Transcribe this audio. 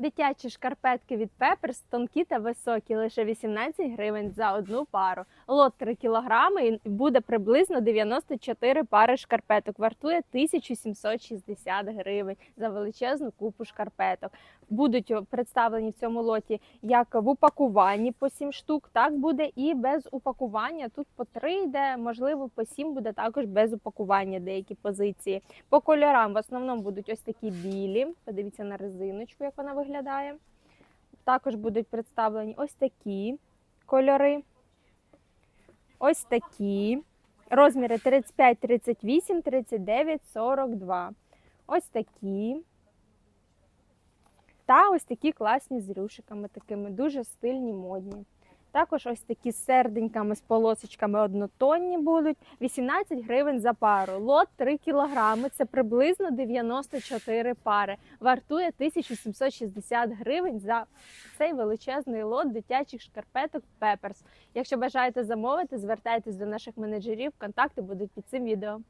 Дитячі шкарпетки від Пеперс тонкі та високі, лише 18 гривень за одну пару. Лот 3 кілограми і буде приблизно 94 пари шкарпеток. Вартує 1760 гривень за величезну купу шкарпеток. Будуть представлені в цьому лоті як в упакуванні по 7 штук, так буде і без упакування. Тут по 3 йде, можливо, по 7 буде також без упакування деякі позиції. По кольорам в основному будуть ось такі білі. Подивіться на резиночку, як вона виглядає. Також будуть представлені ось такі кольори. Ось такі. Розміри 35, 38, 39, 42. Ось такі. Та ось такі класні з рюшиками, такими дуже стильні, модні. Також ось такі з серденьками, з полосочками однотонні будуть. 18 гривень за пару. Лот 3 кілограми, це приблизно 94 пари. Вартує 1760 гривень за цей величезний лот дитячих шкарпеток Peppers. Якщо бажаєте замовити, звертайтесь до наших менеджерів. Контакти будуть під цим відео.